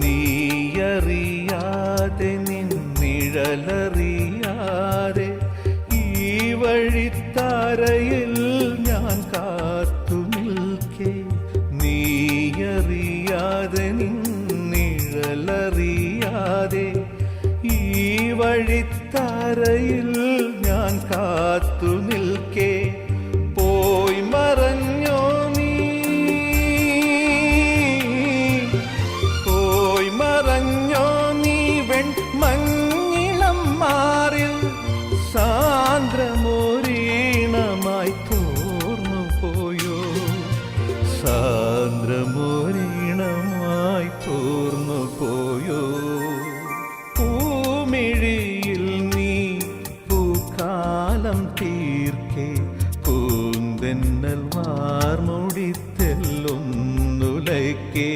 നീയറിയാതെ നിന്നിഴലറിയാതെ ഈ വഴിത്താരയിൽ ഞാൻ കാത്തു നിൽക്കേ. നീയറിയാതെ നിന്നിഴലറിയാതെ ഈ വഴിത്താരയിൽ ഞാൻ കാത്തു നിൽ സാന്ദ്രമോരീണമായി തോർന്നു പോയോ? പൂമിഴിയിൽ നീ പൂക്കാലം തീർക്കേ പൂന്തെന്നൽ വാർമുടി തെല്ലുന്നുലയ്ക്കേ.